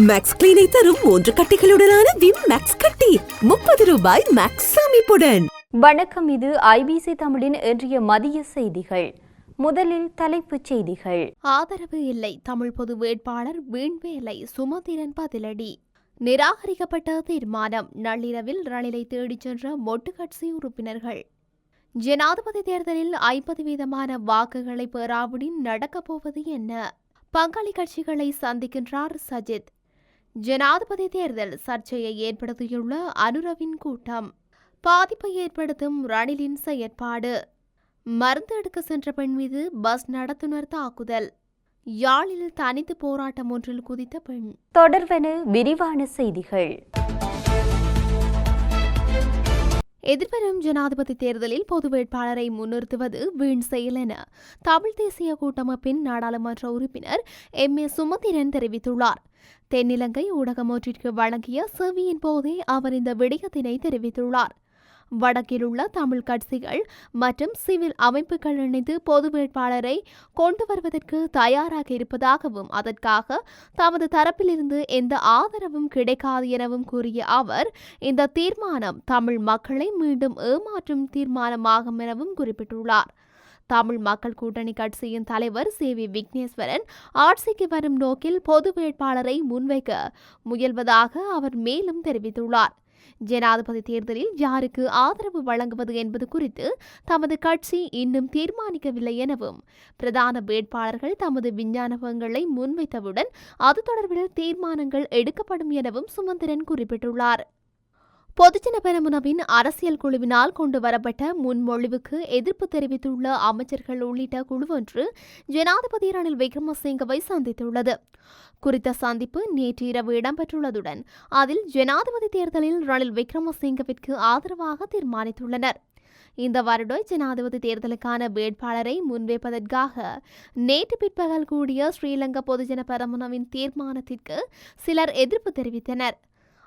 Maths கிளீனை தரும் மூன்று கட்டிகளுடனான Vim maths கட்டி. முப்பது ரூபாய் மேக்ஸ் அமைப்புடன் வணக்கம் இது ஐபிசி தமிழின் இன்றைய மதிய செய்திகள். முதலில் தலைப்புச் செய்திகள். ஆதரவு இல்லை தமிழ் பொது வேட்பாளர் வீண்வேலை சுமந்திரன் பதிலடி. நிராகரிக்கப்பட்ட தீர்மானம் நள்ளிரவில் ரணிலை தேடிச் சென்ற மொட்டு கட்சி உறுப்பினர்கள். ஜனாதிபதி தேர்தலில் ஐம்பது வீதமான வாக்குகளை பெறாவிடின் நடக்கப் போவது என்ன? பங்காளி கட்சிகளை சந்திக்கின்றார் சஜித். ஜனாதிபதி தேர்தல் சர்ச்சையை ஏற்படுத்தியுள்ள அனுரவின் கூட்டம். பாதிப்பை ஏற்படுத்தும் ரணிலின் செயற்பாடு. மருந்து எடுக்க சென்ற பெண் மீது பஸ் நடத்துனர் தாக்குதல். யாழில் தனித்து போராட்டம் ஒன்றில் குதித்த பெண். தொடர்வென விரிவான செய்திகள். எதிர்வரும் ஜனாதிபதி தேர்தலில் பொது வேட்பாளரை முன்னிறுத்துவது வீண் செயல் என தமிழ் தேசிய கூட்டமைப்பின் நாடாளுமன்ற உறுப்பினர் எம். ஏ. சுமந்திரன் தெரிவித்துள்ளார். தென்னிலங்கை ஊடகம் ஒன்றிற்கு வழங்கிய செவியின் போதே அவர் இந்த விடயத்தினை தெரிவித்துள்ளார். வடக்கில் உள்ள தமிழ் கட்சிகள் மற்றும் சிவில் அமைப்புகள் இணைந்து பொது வேட்பாளரை கொண்டு வருவதற்கு தயாராக இருப்பதாகவும் அதற்காக தமது தரப்பிலிருந்து எந்த ஆதரவும் கிடைக்காது எனவும் கூறிய அவர் இந்த தீர்மானம் தமிழ் மக்களை மீண்டும் ஏமாற்றும் தீர்மானமாகும் எனவும் குறிப்பிட்டுள்ளார். தமிழ் மக்கள் கூட்டணி கட்சியின் தலைவர் சி. வி. விக்னேஸ்வரன் ஆட்சிக்கு வரும் நோக்கில் பொது வேட்பாளரை முன்வைக்க முயல்வதாக அவர் மேலும் தெரிவித்துள்ளார். ஜனாதிபதி தேர்தலில் யாருக்கு ஆதரவு வழங்குவது என்பது குறித்து தமது கட்சி இன்னும் தீர்மானிக்கவில்லை எனவும் பிரதான வேட்பாளர்கள் தமது விஞ்ஞானங்களை முன்வைத்தவுடன் அது தொடர்பில் தீர்மானங்கள் எடுக்கப்படும் எனவும் சுமந்திரன் குறிப்பிட்டுள்ளார். பொதுஜன பெரமுனவின் அரசியல் குழுவினால் கொண்டு வரப்பட்ட முன்மொழிவுக்கு எதிர்ப்பு தெரிவித்துள்ள அமைச்சர்கள் உள்ளிட்ட குழுவொன்று ஜனாதிபதி ரணில் விக்ரமசிங்கவை சந்தித்துள்ளது. குறித்த சந்திப்பு நேற்று இரவு இடம்பெற்றுள்ளதுடன் அதில் ஜனாதிபதி தேர்தலில் ரணில் விக்ரமசிங்கவிற்கு ஆதரவாக தீர்மானித்துள்ளனர். இந்த வருட ஜனாதிபதி தேர்தலுக்கான வேட்பாளரை முன்வைப்பதற்காக நேற்று பிற்பகல் கூடிய ஸ்ரீலங்கா பொதுஜன பெரமுனவின் தீர்மானத்திற்கு சிலர் எதிர்ப்பு தெரிவித்தனர்.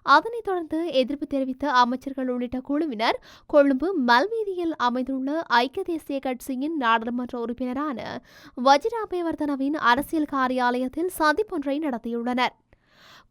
அதனைத் தொடர்ந்து எதிர்ப்பு தெரிவித்த அமைச்சர்கள் உள்ளிட்ட குழுவினர் கொழும்பு மல்வீதியில் அமைந்துள்ள ஐக்கிய தேசிய கட்சியின் நாடாளுமன்ற உறுப்பினரான வஜிராபேவர்தனவின் அரசியல் காரியாலயத்தில் சந்திப்பொன்றை நடத்தியுள்ளனர்.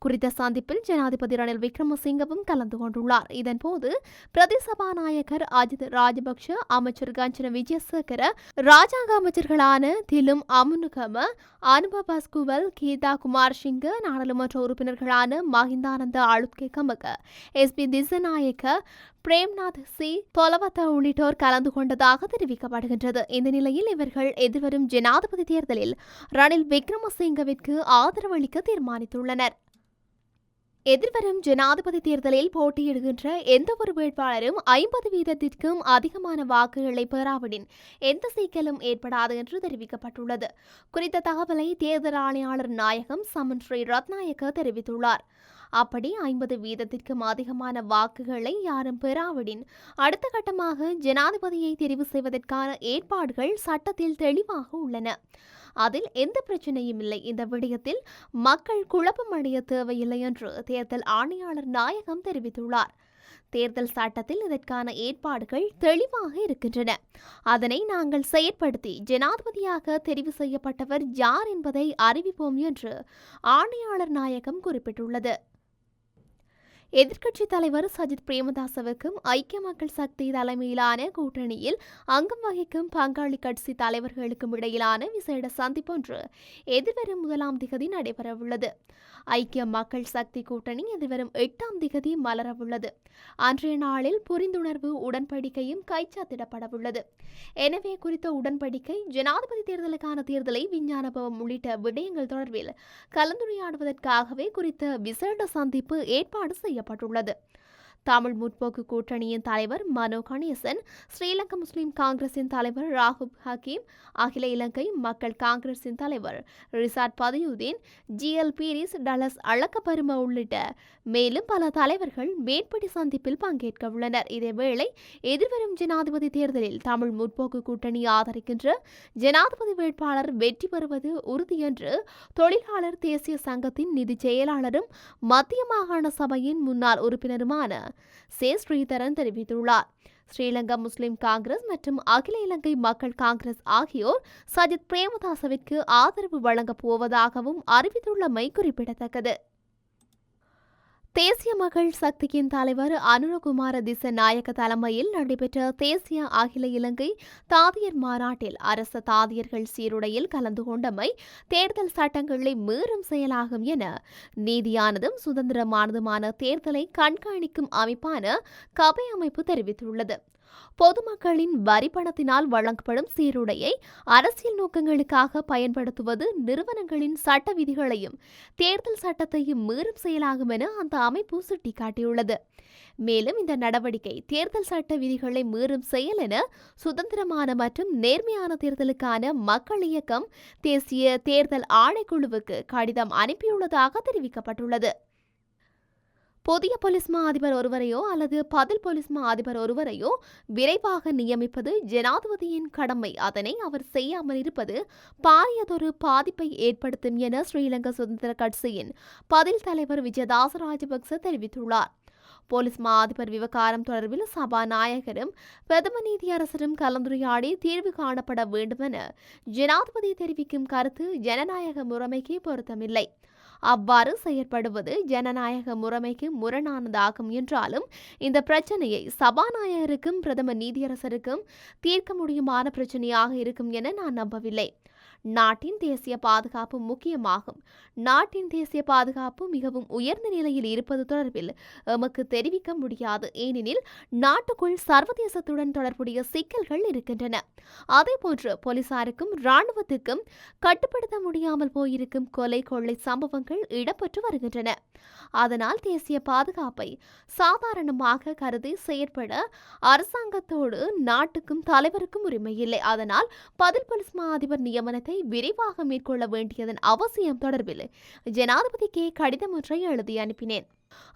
குறித்த சந்திப்பில் ஜனாதிபதி ரணில் விக்ரமசிங்கவும் கலந்து கொண்டுள்ளார். இதன்போது பிரதி சபாநாயகர் அஜித் ராஜபக்ஷ அமைச்சர் கஞ்சன விஜயசேகர ராஜாங்க அமைச்சர்களான திலும் அமுனுகம அனுப பஸ்குவல் கீதா குமார் சிங்க நாடாளுமன்ற உறுப்பினர்களான Mahindananda Aluthgamage S B Dissanayake Premnath C Dolawatta உள்ளிட்டோர் கலந்து கொண்டதாக தெரிவிக்கப்படுகின்றது. இந்த நிலையில் இவர்கள் எதிர்வரும் ஜனாதிபதி தேர்தலில் ரணில் விக்ரமசிங்கவிற்கு ஆதரவளிக்க தீர்மானித்துள்ளனர். எதிர்வரும் ஜனாதிபதி தேர்தலில் போட்டியிடுகின்ற எந்த ஒரு வேட்பாளரும் ஐம்பது வீதத்திற்கும் அதிகமான வாக்குகளை பெறாவிடின் எந்த சிக்கலும் ஏற்படாது என்று தெரிவிக்கப்பட்டுள்ளது. குறித்த தகவலை தேர்தல் ஆணையாளர் நாயகம் சமன் ஸ்ரீ ரத்நாயக்க தெரிவித்துள்ளார். அப்படி ஐம்பது வீதத்திற்கும் அதிகமான வாக்குகளை யாரும் பெறாவிடின். அடுத்த கட்டமாக ஜனாதிபதியை தெரிவு செய்வதற்கான ஏற்பாடுகள் சட்டத்தில் தெளிவாக உள்ளன. அதில் எந்த பிரச்சனையும் இல்லை. இந்த விடயத்தில் மக்கள் குழப்பமடைய தேவையில்லை என்று தேர்தல் ஆணையாளர் நாயகம் தெரிவித்துள்ளார். தேர்தல் சட்டத்தில் இதற்கான ஏற்பாடுகள் தெளிவாக இருக்கின்றன. அதனை நாங்கள் செயற்படுத்தி ஜனாதிபதியாக தெரிவு செய்யப்பட்டவர் யார் என்பதை அறிவிப்போம் என்று ஆணையாளர் நாயகம் குறிப்பிட்டுள்ளது. எதிர்க்கட்சித் தலைவர் சஜித் பிரேமதாசவுக்கும் ஐக்கிய மக்கள் சக்தி தலைமையிலான கூட்டணியில் அங்கம் வகிக்கும் பங்காளி கட்சி தலைவர்களுக்கும் இடையிலான விசேட சந்திப்பொன்று எதிர்வரும் முதலாம் திகதி நடைபெறவுள்ளது. ஐக்கிய மக்கள் சக்தி கூட்டணி எதிர்வரும் எட்டாம் திகதி மலரவுள்ளது. அன்றைய நாளில் புரிந்துணர்வு உடன்படிக்கையும் கைச்சாத்திடப்படவுள்ளது. எனவே குறித்த உடன்படிக்கை ஜனாதிபதி தேர்தலுக்கான தேர்தலை விஞ்ஞானபவம் உள்ளிட்ட விடயங்கள் தொடர்பில் கலந்துரையாடுவதற்காகவே குறித்த விசேட சந்திப்பு ஏற்பாடு வெளியிடப்பட்டுள்ளது தமிழ் முற்போக்கு கூட்டணியின் தலைவர் மனோ கணேசன் ஸ்ரீலங்கா முஸ்லிம் காங்கிரசின் தலைவர் ராகுப் ஹக்கீம் அகில இலங்கை மக்கள் காங்கிரசின் தலைவர் ரிசாட் பதியுதீன் ஜிஎல் பீரிஸ் டலஸ் அழக்கபரும உள்ளிட்ட மேலும் பல தலைவர்கள் மேற்படி சந்திப்பில் பங்கேற்க உள்ளனர். இதேவேளை எதிர்வரும் ஜனாதிபதி தேர்தலில் தமிழ் முற்போக்கு கூட்டணி ஆதரிக்கின்ற ஜனாதிபதி வேட்பாளர் வெற்றி பெறுவது உறுதி என்று தொழிலாளர் தேசிய சங்கத்தின் நிதி செயலாளரும் மத்திய மாகாண சபையின் முன்னாள் உறுப்பினருமான சே ஸ்ரீதரன் தெரிவித்துள்ளார். ஸ்ரீலங்கா முஸ்லிம் காங்கிரஸ் மற்றும் அகில இலங்கை மக்கள் காங்கிரஸ் ஆகியோர் சஜித் பிரேமதாசவிற்கு ஆதரவு வழங்கப் போவதாகவும் அறிவித்துள்ளமை குறிப்பிடத்தக்கது. தேசிய மகள் சக்தியின் தலைவர் அனுரகுமார திசநாயக்க தலைமையில் நடைபெற்ற தேசிய அகில இலங்கை தாதியர் மாநாட்டில் அரச தாதியர்கள் சீருடையில் கலந்து கொண்டமை தேர்தல் சட்டங்களை மீறும் செயலாகும் என நீதியானதும் சுதந்திரமானதுமான தேர்தலை கண்காணிக்கும் அமைப்பான கபை அமைப்பு தெரிவித்துள்ளது. பொதுமக்களின் வரி பணத்தினால் வழங்கப்படும் சீருடையை அரசியல் நோக்கங்களுக்காக பயன்படுத்துவது நிறுவனங்களின் சட்ட விதிகளையும் தேர்தல் சட்டத்தையும் மீறும் செயலாகும் என அந்த அமைப்பு சுட்டிக்காட்டியுள்ளது. மேலும் இந்த நடவடிக்கை தேர்தல் சட்ட விதிகளை மீறும் செயல் என சுதந்திரமான மற்றும் நேர்மையான தேர்தலுக்கான மக்கள் இயக்கம் தேசிய தேர்தல் ஆணைக்குழுவுக்கு கடிதம் அனுப்பியுள்ளதாக தெரிவிக்கப்பட்டுள்ளது. புதிய போலீஸ் மா அதிபர் ஒருவரையோ அல்லது பதில் போலீஸ் மா அதிபர் ஒருவரையோ விரைவாக நியமிப்பது ஜனாதிபதியின் கடமை. அதனை அவர் செய்யாமல் இருப்பது பாரியதொரு பாதிப்பை ஏற்படுத்தும் என ஸ்ரீலங்கா சுதந்திர கட்சியின் பதில் தலைவர் விஜயதாச ராஜபக்ச தெரிவித்துள்ளார். போலீஸ் மா அதிபர் விவகாரம் தொடர்பில் சபாநாயகரும் பிரதம நீதியரசரும் கலந்துரையாடி தீர்வு காணப்பட வேண்டுமென ஜனாதிபதி தெரிவிக்கும் கருத்து ஜனநாயக முறைமைக்கு பொருத்தமில்லை. அவ்வாறு செயற்படுவது ஜனநாயக முறைமைக்கு முரணானதாகும் என்றாலும் இந்த பிரச்சனையை சபாநாயகருக்கும் பிரதம நீதியரசருக்கும் தீர்க்க முடியுமான பிரச்சனையாக இருக்கும் என நான் நம்பவில்லை. நாட்டின் தேசிய பாதுகாப்பு முக்கியமாகும். நாட்டின் தேசிய பாதுகாப்பு மிகவும் உயர்ந்த நிலையில் இருப்பது தொடர்பில் எமக்கு தெரிவிக்க முடியாது. ஏனெனில் நாட்டுக்குள் சர்வதேசத்துடன் தொடர்புடைய சிக்கல்கள் இருக்கின்றன. அதேபோன்று போலீசாருக்கும் இராணுவத்துக்கும் கட்டுப்படுத்த முடியாமல் போயிருக்கும் கொலை கொள்ளை சம்பவங்கள் இடம்பெற்று வருகின்றன. அதனால் தேசிய பாதுகாப்பை சாதாரணமாக கருதி செயற்பட அரசாங்கத்தோடு நாட்டுக்கும் தலைவருக்கும் உரிமை இல்லை. அதனால் பதில் போலீஸ் மா அதிபர் நியமனத்தை விரைவாக மேற்கொள்ள வேண்டியதன் அவசியம் தொடர்பில் ஜனாதிபதிக்கே கடிதம் ஒன்றை எழுதி அனுப்பினேன்.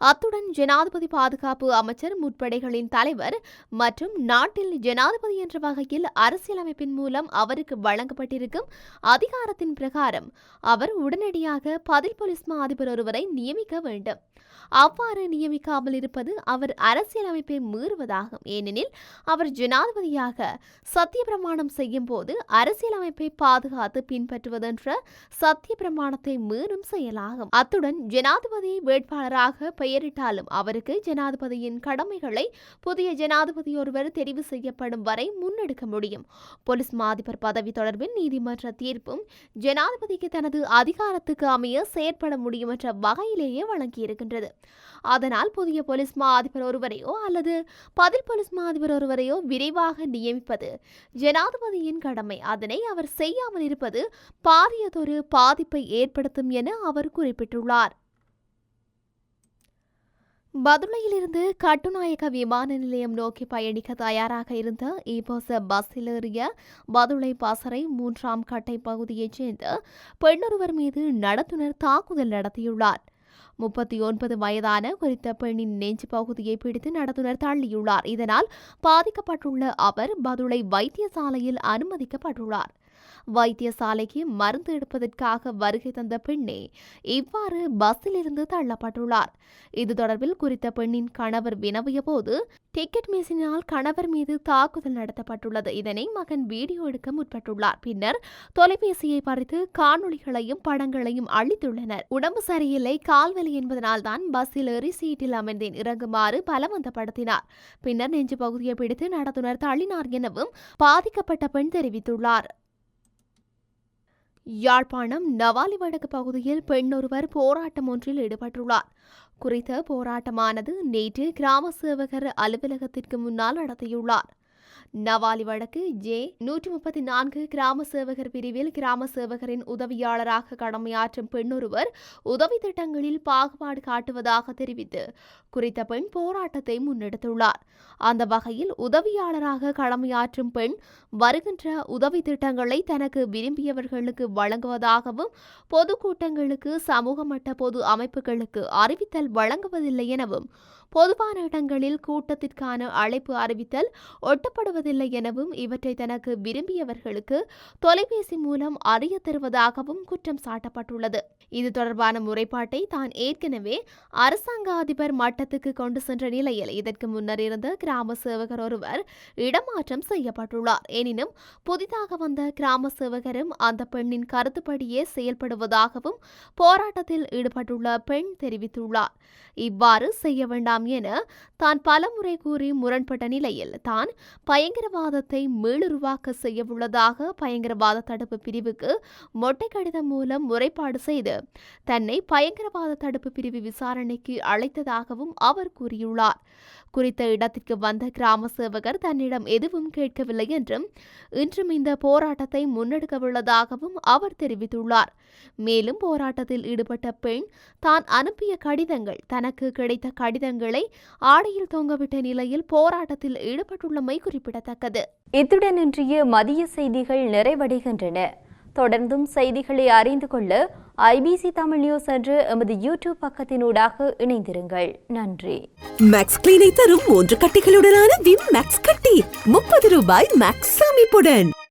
அத்துடன் ஜனாதிபதி பாதுகாப்பு அமைச்சர் முற்படைகளின் தலைவர் மற்றும் நாட்டில் ஜனாதிபதி என்ற வகையில் அரசியலமைப்பின் மூலம் அவருக்கு வழங்கப்பட்டிருக்கும் அதிகாரத்தின் பிரகாரம் அவர் உடனடியாக பதில் போலீஸ் மா அதிபர் ஒருவரை நியமிக்க வேண்டும். அவ்வாறு நியமிக்காமல் இருப்பது அவர் அரசியலமைப்பை மீறுவதாகும். ஏனெனில் அவர் ஜனாதிபதியாக சத்திய பிரமாணம் செய்யும் போது அரசியலமைப்பை பாதுகாத்து பின்பற்றுவதென்ற சத்திய பிரமாணத்தை மீறும் செயலாகும். அத்துடன் ஜனாதிபதி வேட்பாளராக பெயரிட்டாலும் அவருக்கு ஜனாதிபதியின் கடமைகளை புதிய ஜனாதிபதி ஒருவர் தெரிவு செய்யப்படும் வரை முன்னெடுக்க முடியும். போலீஸ் மாதிபர் பதவி தொடர்பில் நீதிமன்ற தீர்ப்பும் ஜனாதிபதிக்கு தனது அதிகாரத்துக்கு அமைய செயற்பட முடியும் என்ற வகையிலேயே வழங்கியிருக்கின்றது. அதனால் புதிய போலீஸ் மா அதிபர் ஒருவரையோ அல்லது பதில் போலீஸ் மா அதிபர் ஒருவரையோ விரைவாக நியமிப்பது ஜனாதிபதியின் கடமை. அதனை அவர் செய்யாமல் இருப்பது பாரியதொரு பாதிப்பை ஏற்படுத்தும் என அவர் குறிப்பிட்டுள்ளார். பதுளையிலிருந்து கட்டுநாயக்க விமான நிலையம் நோக்கி பயணிக்க தயாராக இருந்த இபோச பஸ்ஸில் ஏறிய பதுளை பாசறை மூன்றாம் கட்டை பகுதியைச் சேர்ந்த பெண்ணொருவர் மீது நடத்துனர் தாக்குதல் நடத்தியுள்ளார். முப்பத்தி ஒன்பது வயதான குறித்த பெண்ணின் நெஞ்சு பகுதியை பிடித்து நடத்துனர் தள்ளியுள்ளார். இதனால் பாதிக்கப்பட்டுள்ள அவர் பதுளை வைத்தியசாலையில் அனுமதிக்கப்பட்டுள்ளார். வைத்தியசாலைக்கு மருந்து எடுப்பதற்காக வருகை தந்த பெண்ணே இவ்வாறு பஸ்ஸிலிருந்து தள்ளப்பட்டுள்ளார். இது தொடர்பில் குறித்த பெண்ணின் கணவர் வினவிய போது டிக்கெட் மிஷினால் கணவர் மீது தாக்குதல் நடத்தப்பட்டுள்ளது. இதனை மகன் வீடியோ எடுக்க முற்பட்டுள்ளார். பின்னர் தொலைபேசியை பறித்து காணொளிகளையும் படங்களையும் அளித்துள்ளனர். உடம்பு சரியில்லை கால்வலி என்பதனால் தான் பஸ்ஸில் ஏறி சீட்டில் அமர்ந்தேன். இறங்குமாறு பலவந்தப்படுத்தினார். பின்னர் நெஞ்சு பகுதியை பிடித்து நடத்துனர் தள்ளினார் எனவும் பாதிக்கப்பட்ட பெண் தெரிவித்துள்ளார். யாழ்ப்பாணம் நவாலி வடக்கு பகுதியில் பெண்ணொருவர் போராட்டம் ஒன்றில் ஈடுபட்டுள்ளார். குறித்த போராட்டமானது நேற்று கிராம சேவகர் அலுவலகத்திற்கு முன்னால் நடத்தியுள்ளார். நவாலி வடக்கு ஜே நூற்றி முப்பத்தி நான்கு கிராம சேவகர் பிரிவில் கிராம சேவகரின் உதவியாளராக கடமையாற்றும் பெண்ணொருவர் உதவி திட்டங்களில் பாகுபாடு காட்டுவதாக தெரிவித்து குறித்த பெண் போராட்டத்தை முன்னெடுத்துள்ளார். அந்த வகையில் உதவியாளராக கடமையாற்றும் பெண் வருகின்ற உதவி திட்டங்களை தனக்கு விரும்பியவர்களுக்கு வழங்குவதாகவும் பொதுக்கூட்டங்களுக்கு சமூக மட்ட பொது அமைப்புகளுக்கு அறிவித்தல் வழங்குவதில்லை எனவும் பொதுவான இடங்களில் கூட்டத்திற்கான அழைப்பு அறிவித்தல் ஒட்டப்படுவதில்லை எனவும் இவற்றை தனக்கு விரும்பியவர்களுக்கு தொலைபேசி மூலம் அறிய தருவதாகவும் குற்றம் சாட்டப்பட்டுள்ளது. இது தொடர்பான முறைப்பாட்டை தான் ஏற்கனவே அரசாங்க அதிபர் மட்டத்துக்கு கொண்டு சென்ற நிலையில் இதற்கு முன்னர் இருந்த கிராம சேவகர் ஒருவர் இடமாற்றம் செய்யப்பட்டுள்ளார். எனினும் புதிதாக வந்த கிராம சேவகரும் அந்த பெண்ணின் கருத்துப்படியே செயல்படுவதாகவும் போராட்டத்தில் ஈடுபட்டுள்ள பெண் தெரிவித்துள்ளார். இவ்வாறு செய்ய வேண்டாம் வேண்டாம் என தான் பலமுறை கூறி முரண்பட்ட நிலையில் தான் பயங்கரவாதத்தை மீளுருவாக்க செய்யவுள்ளதாக பயங்கரவாத தடுப்பு பிரிவுக்கு மொட்டை கடிதம் மூலம் முறைப்பாடு செய்து தன்னை பயங்கரவாத தடுப்பு பிரிவு விசாரணைக்கு அழைத்ததாகவும் அவர் கூறியுள்ளார். குறித்த இடத்திற்கு வந்த கிராம சேவகர் தன்னிடம் எதுவும் கேட்கவில்லை என்றும் இன்றும் இந்த போராட்டத்தை முன்னெடுக்கவுள்ளதாகவும் அவர் தெரிவித்துள்ளார். மேலும் போராட்டத்தில் ஈடுபட்ட பெண் தான் அனுப்பிய கடிதங்கள் தனக்கு கிடைத்த கடிதங்கள் ஆடையில் தொங்கவிட்ட நிலையில் போராட்டத்தில் ஈடுபட்டுள்ளமை குறிப்பிடத்தக்கது. இத்துடன் இன்றைய மதிய செய்திகள் நிறைவடைகின்றன. தொடர்ந்தும் செய்திகளை அறிந்து கொள்ள ஐபிசி தமிழ் நியூஸ் என்ற எமது யூடியூப் பக்கத்தினூடாக இணைந்திருங்கள். நன்றி. மேக்ஸ் கிளீனை தரும் மூன்று கட்டிகளுடனான விம் மேக்ஸ் கட்டி முப்பது ரூபாய் மேக்ஸ் அமைப்புடன்